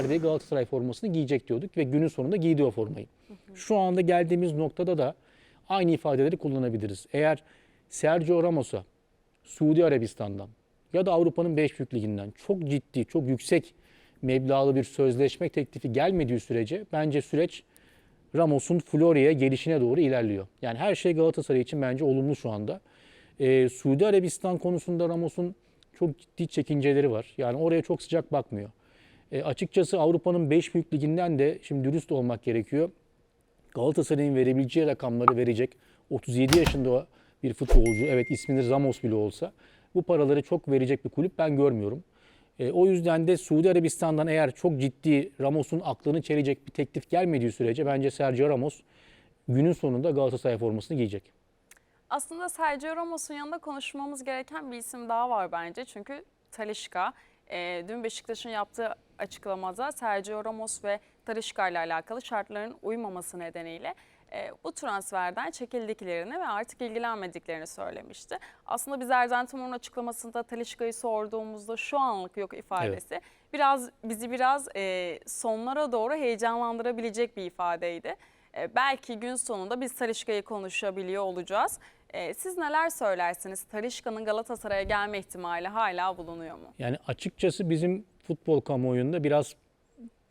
Icardi Galatasaray formasını giyecek diyorduk ve günün sonunda giydi o formayı. Şu anda geldiğimiz noktada da aynı ifadeleri kullanabiliriz. Eğer Sergio Ramos'a Suudi Arabistan'dan ya da Avrupa'nın 5 büyük liginden çok ciddi, çok yüksek meblağlı bir sözleşme teklifi gelmediği sürece bence süreç Ramos'un Florya'ya gelişine doğru ilerliyor. Yani her şey Galatasaray için bence olumlu şu anda. Ee, Suudi Arabistan konusunda Ramos'un çok ciddi çekinceleri var. Yani oraya çok sıcak bakmıyor. E, açıkçası Avrupa'nın 5 büyük liginden de şimdi dürüst olmak gerekiyor. Galatasaray'ın verebileceği rakamları verecek 37 yaşında bir futbolcu, evet ismini Ramos bile olsa bu paraları çok verecek bir kulüp ben görmüyorum. E, o yüzden de Suudi Arabistan'dan eğer çok ciddi Ramos'un aklını çelecek bir teklif gelmediği sürece bence Sergio Ramos günün sonunda Galatasaray formasını giyecek. Aslında Sergio Ramos'un yanında konuşmamız gereken bir isim daha var bence. Çünkü Talişka. E, dün Beşiktaş'ın yaptığı açıklamada Sergio Ramos ve Talişka ile alakalı şartların uymaması nedeniyle e, bu transferden çekildiklerini ve artık ilgilenmediklerini söylemişti. Aslında biz Erden Timur'un açıklamasında Talişka'yı sorduğumuzda şu anlık yok ifadesi biraz bizi biraz e, sonlara doğru heyecanlandırabilecek bir ifadeydi. E, belki gün sonunda biz Talişka'yı konuşabiliyor olacağız. E, siz neler söylersiniz? Talişka'nın Galatasaray'a gelme ihtimali hala bulunuyor mu? Yani açıkçası bizim futbol kamuoyunda biraz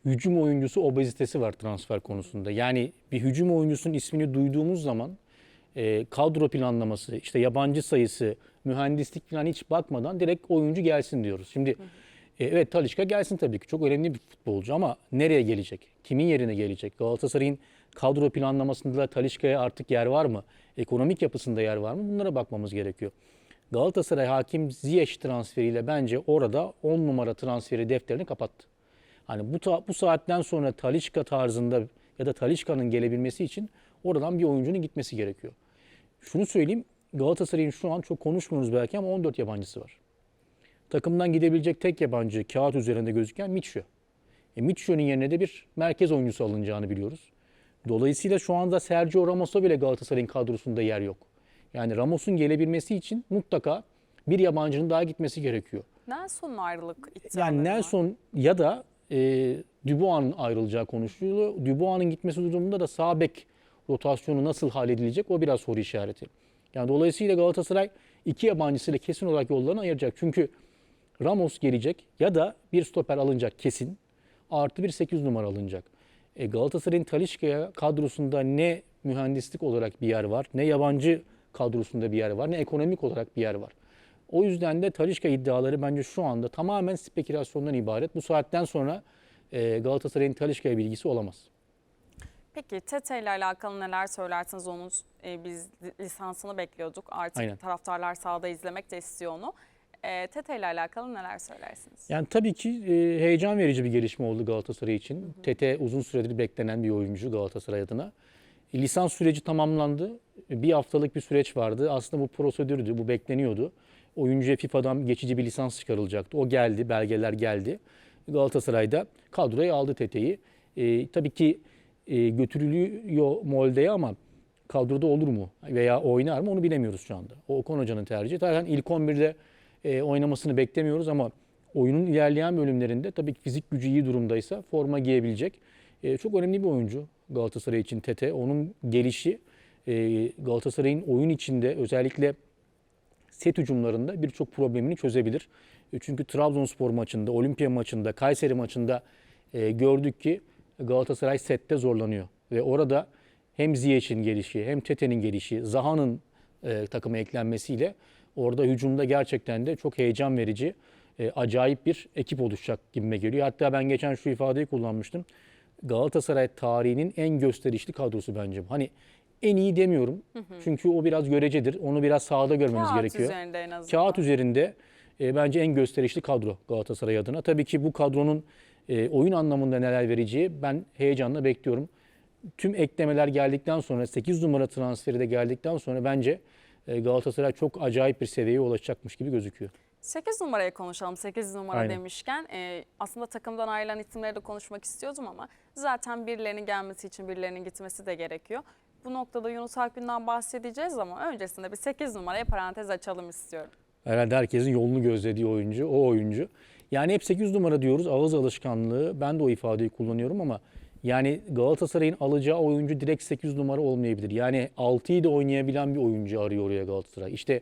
hücum oyuncusu obezitesi var transfer konusunda. Yani bir hücum oyuncusunun ismini duyduğumuz zaman e, kadro planlaması, işte yabancı sayısı, mühendislik falan hiç bakmadan direkt oyuncu gelsin diyoruz. Şimdi e, evet Talişka gelsin tabii ki çok önemli bir futbolcu ama nereye gelecek? Kimin yerine gelecek? Galatasaray'ın kadro planlamasında da Talişka'ya artık yer var mı? Ekonomik yapısında yer var mı? Bunlara bakmamız gerekiyor. Galatasaray Hakim Ziyech transferiyle bence orada 10 numara transferi defterini kapattı. Hani bu ta- bu saatten sonra Talişka tarzında ya da Talişka'nın gelebilmesi için oradan bir oyuncunun gitmesi gerekiyor. Şunu söyleyeyim Galatasaray'ın şu an çok konuşmuyoruz belki ama 14 yabancısı var. Takımdan gidebilecek tek yabancı kağıt üzerinde gözüken Mitchell. E Mitchell'in yerine de bir merkez oyuncusu alınacağını biliyoruz. Dolayısıyla şu anda Sergio Ramos'a bile Galatasaray'ın kadrosunda yer yok. Yani Ramos'un gelebilmesi için mutlaka bir yabancının daha gitmesi gerekiyor. Nelson'un ayrılık iddiaları Yani. Nelson ya da e, Dubois'un ayrılacağı konuşuluyor. Dubois'un gitmesi durumunda da sağ bek rotasyonu nasıl halledilecek o biraz soru işareti. Yani dolayısıyla Galatasaray iki yabancısıyla kesin olarak yollarını ayıracak. Çünkü Ramos gelecek ya da bir stoper alınacak kesin. Artı bir 8 numara alınacak. E, Galatasaray'ın Talişka'ya kadrosunda ne mühendislik olarak bir yer var, ne yabancı kadrosunda bir yer var, ne ekonomik olarak bir yer var. O yüzden de Talişka iddiaları bence şu anda tamamen spekülasyondan ibaret. Bu saatten sonra e, Galatasaray'ın Talişka'ya bilgisi olamaz. Peki Tete ile alakalı neler söylersiniz? Onun e, biz lisansını bekliyorduk. Artık Aynen. taraftarlar sahada izlemek de istiyor onu. E, Tete ile alakalı neler söylersiniz? Yani tabii ki e, heyecan verici bir gelişme oldu Galatasaray için. Tete uzun süredir beklenen bir oyuncu Galatasaray adına. E, lisans süreci tamamlandı. E, Bir haftalık bir süreç vardı. Aslında bu prosedürdü, bu bekleniyordu. Oyuncuya FIFA'dan geçici bir lisans çıkarılacaktı. O geldi, belgeler geldi. Galatasaray'da kadroya aldı Tete'yi. E, tabii ki e, götürülüyor Molde'ye ama kadroda olur mu veya oynar mı onu bilemiyoruz şu anda. O Okan Hoca'nın tercihi. Zaten ilk 11'de e, oynamasını beklemiyoruz ama oyunun ilerleyen bölümlerinde tabii ki fizik gücü iyi durumdaysa forma giyebilecek. E, çok önemli bir oyuncu Galatasaray için Tete. Onun gelişi e, Galatasaray'ın oyun içinde özellikle set hücumlarında birçok problemini çözebilir. E, Çünkü Trabzonspor maçında, Olimpiya maçında, Kayseri maçında e, gördük ki Galatasaray sette zorlanıyor. Ve orada hem Ziyech'in gelişi, hem Tete'nin gelişi, Zaha'nın e, takıma eklenmesiyle orada hücumda gerçekten de çok heyecan verici, e, acayip bir ekip oluşacak gibime geliyor. Hatta ben geçen şu ifadeyi kullanmıştım. Galatasaray tarihinin en gösterişli kadrosu bence bu. Hani en iyi demiyorum. Çünkü o biraz görecedir. Onu biraz sahada görmemiz Kağıt gerekiyor. üzerinde en azından. Kağıt üzerinde e, bence en gösterişli kadro Galatasaray adına. Tabii ki bu kadronun e, oyun anlamında neler vereceği ben heyecanla bekliyorum. Tüm eklemeler geldikten sonra 8 numara transferi de geldikten sonra bence Galatasaray çok acayip bir seviyeye ulaşacakmış gibi gözüküyor. 8 numarayı konuşalım. 8 numara Aynen. demişken e, aslında takımdan ayrılan isimleri de konuşmak istiyordum ama zaten birilerinin gelmesi için birilerinin gitmesi de gerekiyor. Bu noktada Yunus Akgün'den bahsedeceğiz ama öncesinde bir 8 numaraya parantez açalım istiyorum. Herhalde herkesin yolunu gözlediği oyuncu, o oyuncu. Yani hep 8 numara diyoruz ağız alışkanlığı. Ben de o ifadeyi kullanıyorum ama yani Galatasaray'ın alacağı oyuncu direkt 8 numara olmayabilir. Yani 6'yı da oynayabilen bir oyuncu arıyor oraya Galatasaray. İşte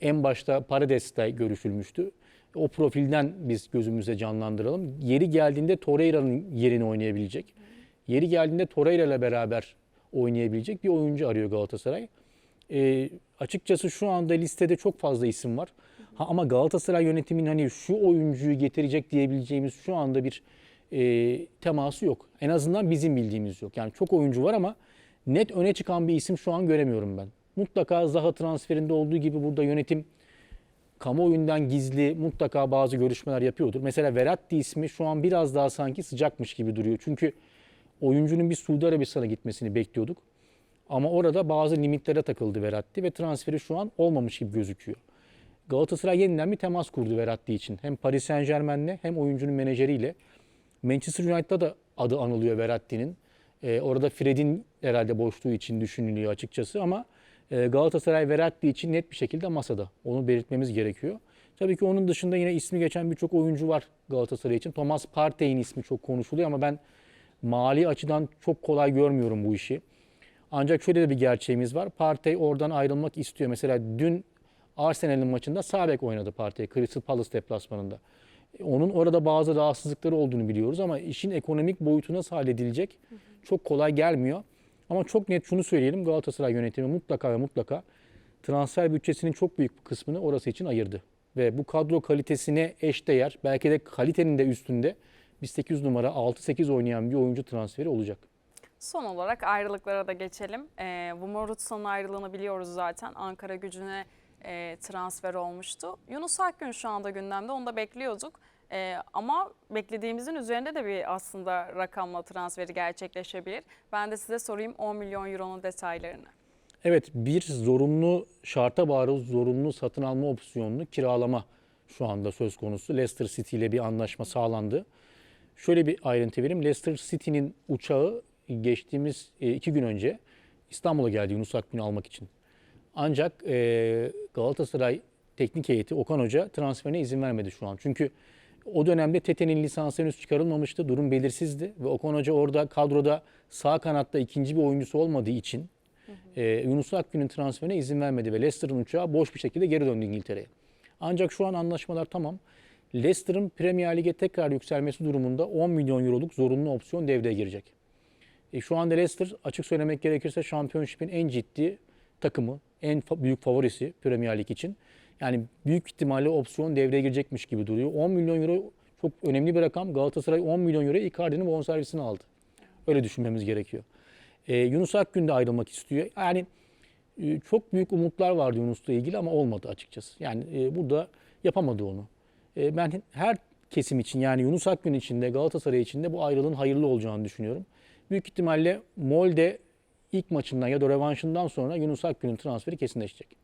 en başta Paredes'te görüşülmüştü. O profilden biz gözümüze canlandıralım. Yeri geldiğinde Torreira'nın yerini oynayabilecek. Yeri geldiğinde Torreira ile beraber oynayabilecek bir oyuncu arıyor Galatasaray. Ee, açıkçası şu anda listede çok fazla isim var. Ha, ama Galatasaray yönetiminin hani şu oyuncuyu getirecek diyebileceğimiz şu anda bir e, teması yok. En azından bizim bildiğimiz yok. Yani çok oyuncu var ama net öne çıkan bir isim şu an göremiyorum ben. Mutlaka Zaha transferinde olduğu gibi burada yönetim kamuoyundan gizli mutlaka bazı görüşmeler yapıyordur. Mesela Verratti ismi şu an biraz daha sanki sıcakmış gibi duruyor. Çünkü oyuncunun bir Suudi Arabistan'a gitmesini bekliyorduk. Ama orada bazı limitlere takıldı Verratti ve transferi şu an olmamış gibi gözüküyor. Galatasaray yeniden bir temas kurdu Verratti için. Hem Paris Saint Germain'le hem oyuncunun menajeriyle. Manchester United'da da adı anılıyor Verratti'nin. Ee, orada Fred'in herhalde boşluğu için düşünülüyor açıkçası ama e, Galatasaray Verratti için net bir şekilde masada. Onu belirtmemiz gerekiyor. Tabii ki onun dışında yine ismi geçen birçok oyuncu var Galatasaray için. Thomas Partey'in ismi çok konuşuluyor ama ben mali açıdan çok kolay görmüyorum bu işi. Ancak şöyle de bir gerçeğimiz var. Partey oradan ayrılmak istiyor. Mesela dün Arsenal'in maçında sağ bek oynadı Partey Crystal Palace deplasmanında. Onun orada bazı rahatsızlıkları olduğunu biliyoruz ama işin ekonomik boyutu nasıl halledilecek çok kolay gelmiyor. Ama çok net şunu söyleyelim Galatasaray yönetimi mutlaka ve mutlaka transfer bütçesinin çok büyük bir kısmını orası için ayırdı. Ve bu kadro kalitesine eşdeğer belki de kalitenin de üstünde bir 8 numara 6-8 oynayan bir oyuncu transferi olacak. Son olarak ayrılıklara da geçelim. E, Vumorutsa'nın ayrılığını biliyoruz zaten. Ankara gücüne e, transfer olmuştu. Yunus Akgün şu anda gündemde. Onu da bekliyorduk. E, ama beklediğimizin üzerinde de bir aslında rakamla transferi gerçekleşebilir. Ben de size sorayım 10 milyon euronun detaylarını. Evet bir zorunlu şarta bağlı zorunlu satın alma opsiyonlu kiralama şu anda söz konusu. Leicester City ile bir anlaşma sağlandı. Şöyle bir ayrıntı vereyim. Leicester City'nin uçağı geçtiğimiz e, iki gün önce İstanbul'a geldi Yunus Akgün'ü almak için. Ancak e, Galatasaray teknik heyeti Okan Hoca transferine izin vermedi şu an. Çünkü o dönemde Tete'nin lisansı henüz çıkarılmamıştı. Durum belirsizdi ve Okan Hoca orada kadroda sağ kanatta ikinci bir oyuncusu olmadığı için e, Yunus Akgün'ün transferine izin vermedi ve Leicester'ın uçağı boş bir şekilde geri döndü İngiltere'ye. Ancak şu an anlaşmalar tamam. Leicester'ın Premier Lig'e tekrar yükselmesi durumunda 10 milyon euroluk zorunlu opsiyon devreye girecek. E, şu anda Leicester açık söylemek gerekirse Championship'in en ciddi takımı, en büyük favorisi Premier Lig için. Yani büyük ihtimalle opsiyon devreye girecekmiş gibi duruyor. 10 milyon euro çok önemli bir rakam. Galatasaray 10 milyon euro Icardi'nin bonservisini aldı. Öyle düşünmemiz gerekiyor. E, Yunus Akgün de ayrılmak istiyor. Yani e, çok büyük umutlar vardı Yunus'la ilgili ama olmadı açıkçası. Yani e, burada yapamadı onu. E, ben her kesim için yani Yunus Akgün için de Galatasaray için de bu ayrılığın hayırlı olacağını düşünüyorum. Büyük ihtimalle Molde ilk maçından ya da rövanşından sonra Yunus Akgün'ün transferi kesinleşecek.